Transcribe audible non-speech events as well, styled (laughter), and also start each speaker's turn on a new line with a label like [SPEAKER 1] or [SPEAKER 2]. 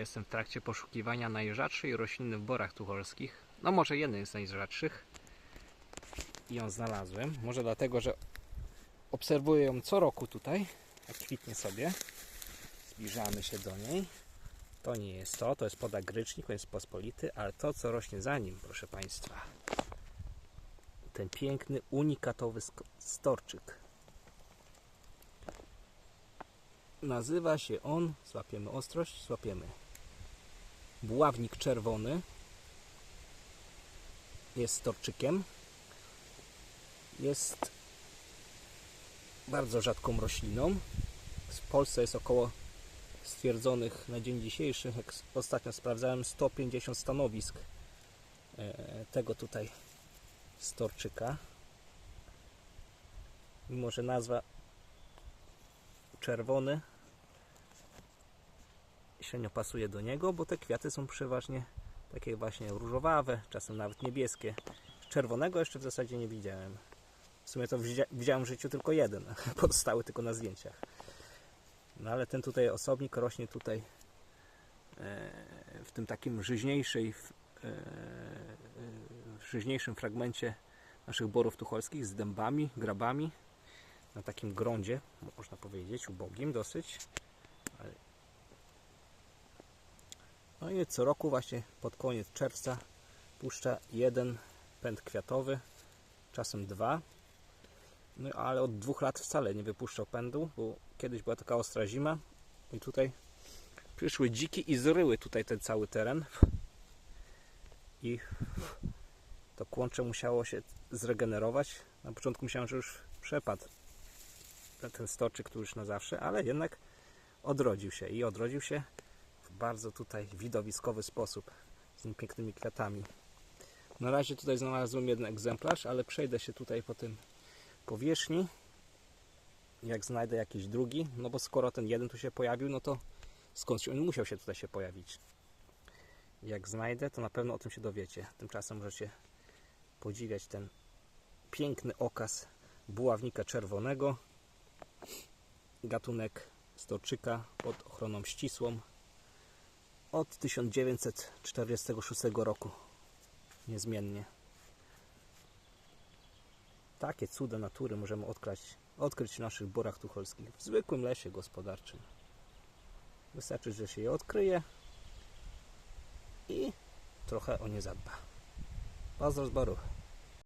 [SPEAKER 1] Jestem w trakcie poszukiwania najrzadszej rośliny w borach tucholskich. No może jednej z najrzadszych. I ją znalazłem. Może dlatego, że obserwuję ją co roku tutaj. Jak kwitnie sobie. Zbliżamy się do niej. To nie jest to, to jest podagrycznik, to jest pospolity, ale to co rośnie za nim, proszę Państwa. Ten piękny, unikatowy storczyk. Nazywa się on, złapiemy ostrość, złapiemy. Buławnik czerwony. Jest storczykiem. Jest bardzo rzadką rośliną. W Polsce jest około stwierdzonych na dzień dzisiejszy, jak ostatnio sprawdzałem, 150 stanowisk e, tego tutaj storczyka. Mimo, że nazwa czerwony średnio pasuje do niego, bo te kwiaty są przeważnie takie właśnie różowawe, czasem nawet niebieskie. Czerwonego jeszcze w zasadzie nie widziałem. W sumie to widziałem w życiu tylko jeden, (laughs) pozostały tylko na zdjęciach. No ale ten tutaj osobnik rośnie tutaj e, w tym takim żyźniejszej, e, w żyźniejszym fragmencie naszych borów tucholskich z dębami, grabami na takim grądzie, można powiedzieć, ubogim dosyć. Ale- No i co roku właśnie pod koniec czerwca puszcza jeden pęd kwiatowy, czasem dwa. No ale od dwóch lat wcale nie wypuszczał pędu, bo kiedyś była taka ostra zima i tutaj przyszły dziki i zryły tutaj ten cały teren. I to kłącze musiało się zregenerować. Na początku myślałem, że już przepadł ten- stoczyk, który już na zawsze, ale jednak odrodził się i odrodził się bardzo tutaj widowiskowy sposób z tymi pięknymi kwiatami. Na razie tutaj znalazłem jeden egzemplarz, ale przejdę się tutaj po tym powierzchni. Jak znajdę jakiś drugi, no bo skoro ten jeden tu się pojawił, no to skądś on musiał się tutaj się pojawić. Jak znajdę, to na pewno o tym się dowiecie. Tymczasem możecie podziwiać ten piękny okaz buławnika czerwonego. Gatunek storczyka pod ochroną ścisłą od 1946 roku. Niezmiennie. Takie cuda natury możemy odkryć, odkryć w naszych borach tucholskich, w zwykłym lesie gospodarczym. Wystarczy, że się je odkryje i trochę o nie zadba. Pozdro z borów.